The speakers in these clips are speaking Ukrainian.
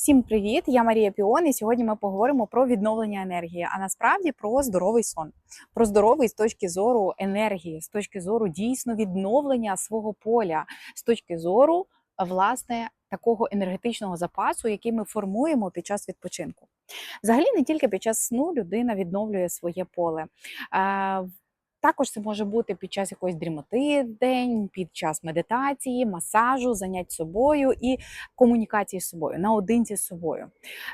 Всім привіт! Я Марія Піон, і сьогодні ми поговоримо про відновлення енергії, а насправді про здоровий сон, про здоровий з точки зору енергії, з точки зору дійсно відновлення свого поля, з точки зору власне такого енергетичного запасу, який ми формуємо під час відпочинку. Взагалі, не тільки під час сну людина відновлює своє поле. Також це може бути під час якоїсь дрімоти день, під час медитації, масажу, занять собою і комунікації з собою, наодинці з собою.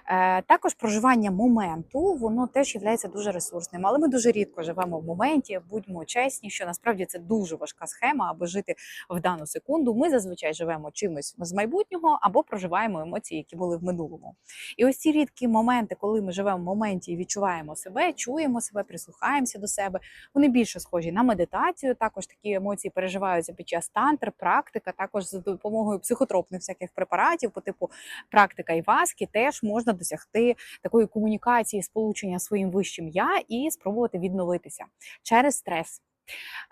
Е, Також проживання моменту, воно теж є дуже ресурсним, але ми дуже рідко живемо в моменті, будьмо чесні, що насправді це дуже важка схема, аби жити в дану секунду. Ми зазвичай живемо чимось з майбутнього або проживаємо емоції, які були в минулому. І ось ці рідкі моменти, коли ми живемо в моменті і відчуваємо себе, чуємо себе, прислухаємося до себе, вони більше схожі на медитацію. Також такі емоції переживаються під час тантр, практика, також за допомогою психотропних всяких препаратів, по типу практика і васки, теж можна досягти такої комунікації, сполучення своїм вищим я і спробувати відновитися через стрес.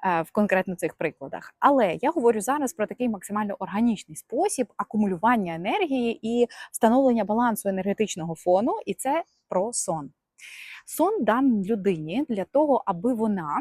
е, В конкретно цих прикладах, але я говорю зараз про такий максимально органічний спосіб акумулювання енергії і встановлення балансу енергетичного фону, і це про сон. Сон дан людині для того, аби вона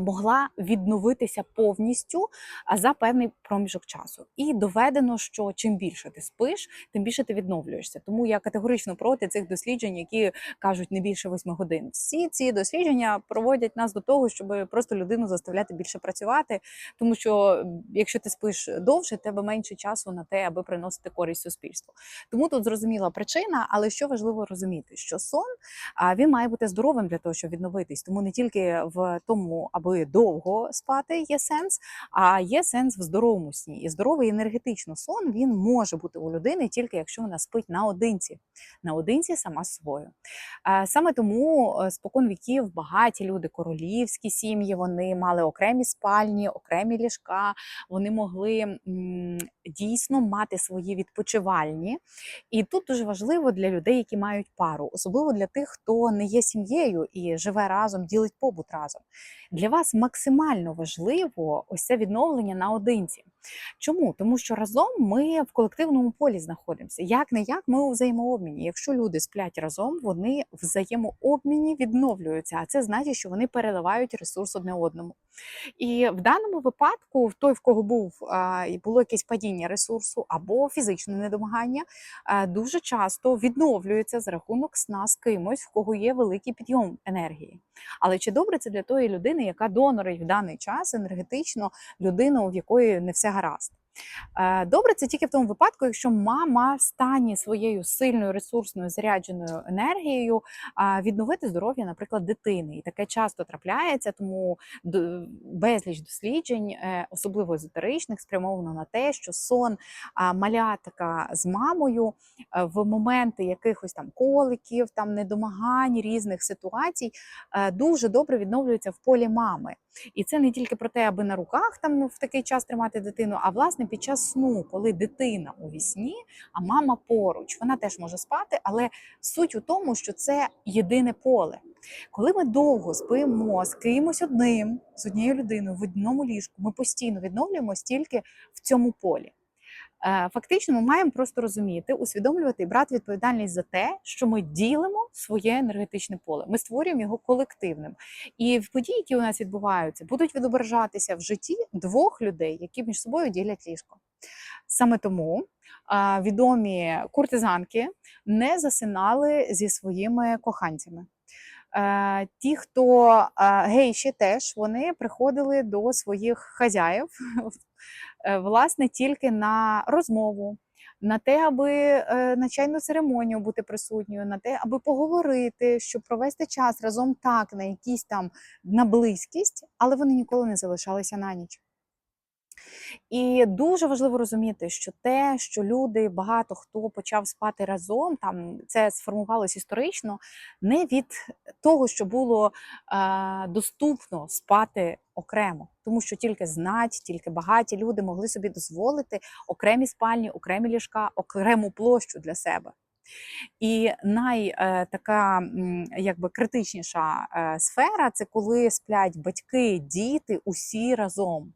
могла відновитися повністю за певний проміжок часу. І доведено, що чим більше ти спиш, тим більше ти відновлюєшся. Тому я категорично проти цих досліджень, які кажуть не більше 8 годин. Всі ці дослідження проводять нас до того, щоб просто людину заставляти більше працювати, тому що якщо ти спиш довше, тебе менше часу на те, аби приносити користь суспільству. Тому тут зрозуміла причина, але що важливо розуміти, що сон він має бути здоровим для того, щоб відновитись. Тому не тільки в тому, аби довго спати є сенс, а є сенс в здоровому сні. І здоровий енергетично сон він може бути у людини тільки якщо вона спить наодинці, наодинці сама з собою. Саме тому е, спокон віків багаті люди, королівські сім'ї, вони мали окремі спальні, окремі ліжка, вони могли дійсно мати свої відпочивальні. І тут дуже важливо для людей, які мають пару, особливо для тих, хто не є сім'єю і живе разом, ділить побут разом. Для вас максимально важливо ось це відновлення наодинці. Чому? Тому що разом ми в колективному полі знаходимося. Як не як ми у взаємообміні. Якщо люди сплять разом, вони в взаємообміні відновлюються, а це значить, що вони переливають ресурс одне одному. І в даному випадку, в той, в кого був і було якесь падіння ресурсу або фізичне недомагання, дуже часто відновлюється за рахунок сна з кимось, в кого є великий підйом енергії. Але чи добре це для тої людини, яка донорить в даний час енергетично людину, в якої не все гаразд? Е, Добре, це тільки в тому випадку, якщо мама в стані своєю сильною ресурсною зарядженою енергією відновити здоров'я, наприклад, дитини. І таке часто трапляється, тому безліч досліджень, е, особливо езотеричних, спрямовано на те, що сон малятика з мамою е, в моменти якихось там коликів, там недомагань, різних ситуацій дуже добре відновлюється в полі мами. І це не тільки про те, аби на руках там в такий час тримати дитину, а власне під час сну, коли дитина у вісні, а мама поруч, вона теж може спати, але суть у тому, що це єдине поле. Коли ми довго спимо з кимось одним, з однією людиною в одному ліжку, ми постійно відновлюємось тільки в цьому полі. Е, Фактично, ми маємо просто розуміти, усвідомлювати і брати відповідальність за те, що ми ділимо своє енергетичне поле. Ми створюємо його колективним. І в події, які у нас відбуваються, будуть відображатися в житті двох людей, які між собою ділять ліжко. Саме тому а, відомі куртизанки не засинали зі своїми коханцями. Е, Ті, хто е, гейші теж вони приходили до своїх хазяїв, е, власне, тільки на розмову, на те, аби на чайну церемонію бути присутньою, на те, аби поговорити, щоб провести час разом так, на якісь там на близькість, але вони ніколи не залишалися на ніч. І дуже важливо розуміти, що те, що люди, багато хто почав спати разом, там це сформувалось історично, не від того, що було е, доступно спати окремо, тому що тільки знать, тільки багаті люди могли собі дозволити окремі спальні, окремі ліжка, окрему площу для себе. І най е, така якби критичніша е, сфера це коли сплять батьки, діти усі разом.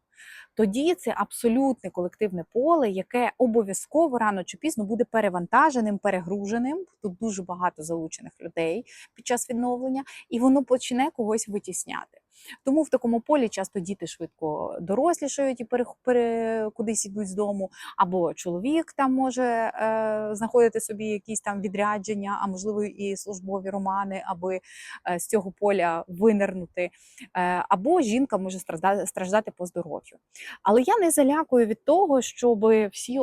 Тоді це абсолютне колективне поле, яке обов'язково рано чи пізно буде перевантаженим, перегруженим. Тут дуже багато залучених людей під час відновлення, і воно почне когось витісняти. Тому в такому полі часто діти швидко дорослішають і перех- пере, кудись йдуть з дому, або чоловік там може е, знаходити собі якісь там відрядження, а можливо і службові романи, аби е, з цього поля винирнути, е, або жінка може страждати, страждати по здоров'ю. Але я не залякую від того, щоб всі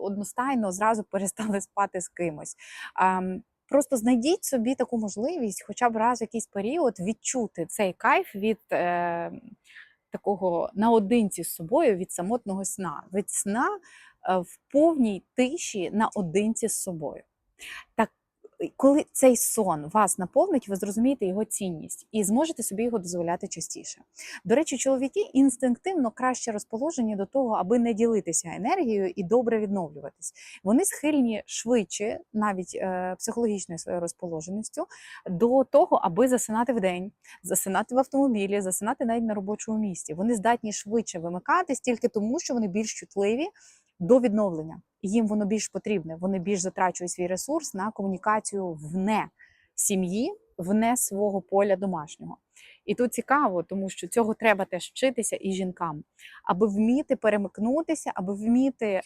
одностайно зразу перестали спати з кимось. Ем, Просто знайдіть собі таку можливість, хоча б раз в якийсь період відчути цей кайф від е, такого наодинці з собою, від самотного сна, від сна е, в повній тиші наодинці з собою. Так, коли цей сон вас наповнить, ви зрозумієте його цінність і зможете собі його дозволяти частіше. До речі, чоловіки інстинктивно краще розположені до того, аби не ділитися енергією і добре відновлюватись. Вони схильні швидше, навіть е, психологічною своєю розположеністю, до того, аби засинати в день, засинати в автомобілі, засинати навіть на робочому місці. Вони здатні швидше вимикатись тільки тому, що вони більш чутливі до відновлення. Їм воно більш потрібне. Вони більш затрачують свій ресурс на комунікацію вне сім'ї, вне свого поля домашнього. І тут цікаво, тому що цього треба теж вчитися і жінкам, аби вміти перемикнутися, аби вміти е,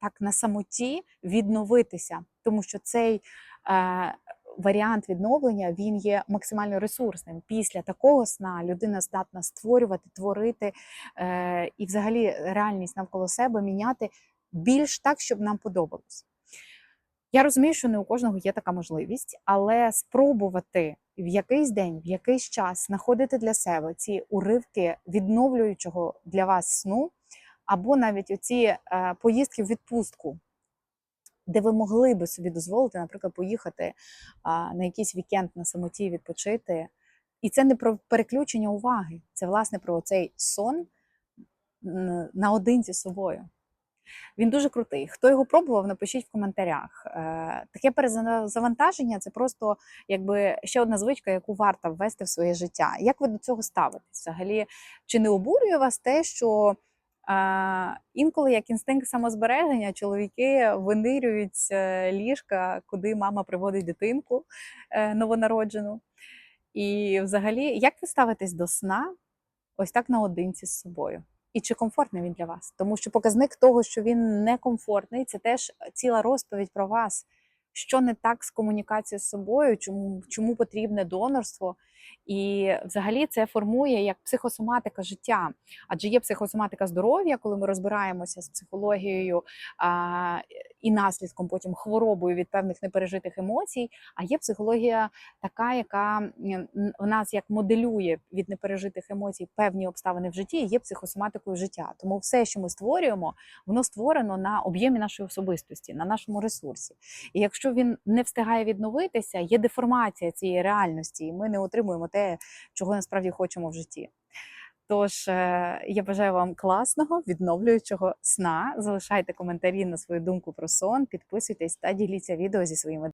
так на самоті відновитися, тому що цей е, варіант відновлення він є максимально ресурсним. Після такого сна людина здатна створювати, творити е, і, взагалі, реальність навколо себе міняти більш так, щоб нам подобалось. Я розумію, що не у кожного є така можливість, але спробувати в якийсь день, в якийсь час знаходити для себе ці уривки відновлюючого для вас сну, або навіть оці е, поїздки в відпустку, де ви могли би собі дозволити, наприклад, поїхати на якийсь вікенд на самоті відпочити. І це не про переключення уваги, це власне про цей сон наодинці з собою. Він дуже крутий. Хто його пробував, напишіть в коментарях. Е, Таке перезавантаження це просто якби ще одна звичка, яку варто ввести в своє життя. Як ви до цього ставитесь? Взагалі, чи не обурює вас те, що е, інколи як інстинкт самозбереження чоловіки винирюють е, ліжка, куди мама приводить дитинку новонароджену? І взагалі, як ви ставитесь до сна ось так наодинці з собою? І чи комфортний він для вас? Тому що показник того, що він некомфортний, це теж ціла розповідь про вас, що не так з комунікацією з собою, чому, чому потрібне донорство. І взагалі це формує як психосоматика життя. Адже є психосоматика здоров'я, коли ми розбираємося з психологією а, і наслідком потім хворобою від певних непережитих емоцій. А є психологія така, яка в нас як моделює від непережитих емоцій певні обставини в житті, і є психосоматикою життя. Тому все, що ми створюємо, воно створено на об'ємі нашої особистості, на нашому ресурсі. І якщо він не встигає відновитися, є деформація цієї реальності, і ми не отримуємо те, чого насправді хочемо в житті. Тож е, я бажаю вам класного відновлюючого сна. Залишайте коментарі на свою думку про сон, підписуйтесь та діліться відео зі своїми